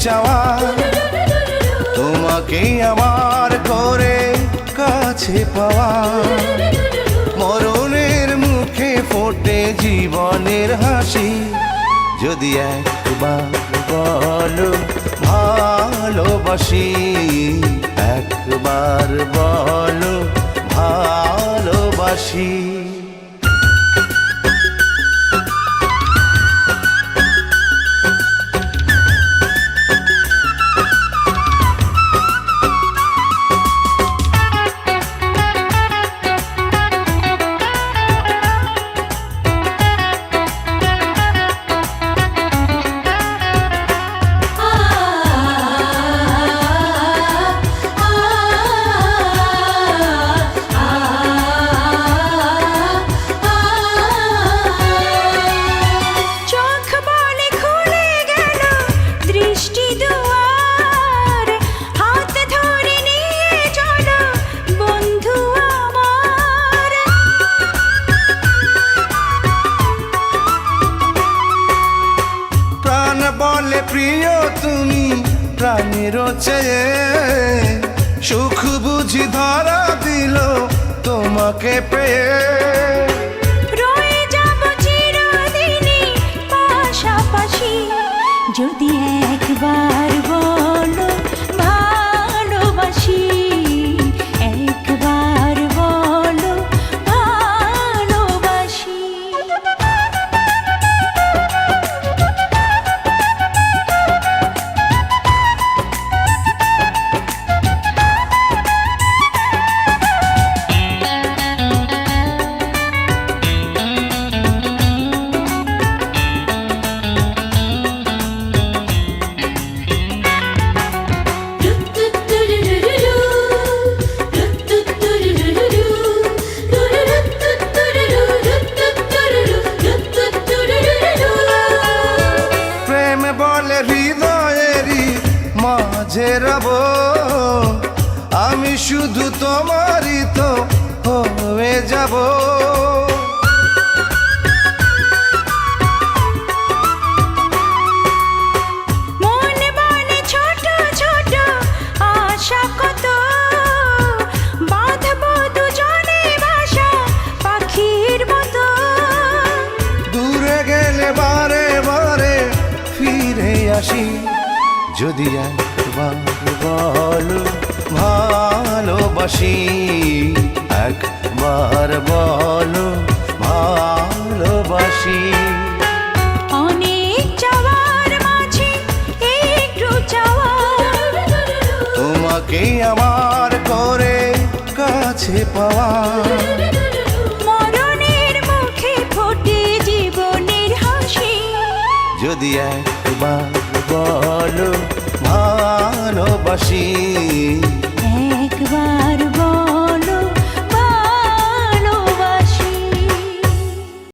চাওয়া। তোমাকে আমার করে কাছে পাওয়া। মরণের মুখে ফোটে জীবনের হাসি। যদি একবার বলো, ভালোবাসি, একবার বলো, ভালোবাসি। বলে প্রিয় তুমি প্রাণের চেয়ে সুখ বুঝি ধরা দিল তোমাকে পেয়ে। যদি একবার মাঝে রব আমি শুধু তোমারই তো হয়ে যাব। যদি একবার বলো ভালোবাসি একবার বলো ভালোবাসি। অনেক চাওয়ার মাঝে একটু চাওয়া। তোমাকে আমার করে কাছে পাওয়া। মরণের মুখে ফোটে জীবনের হাসি। যদি একবার বলো ভালোবাসি। একবার বল।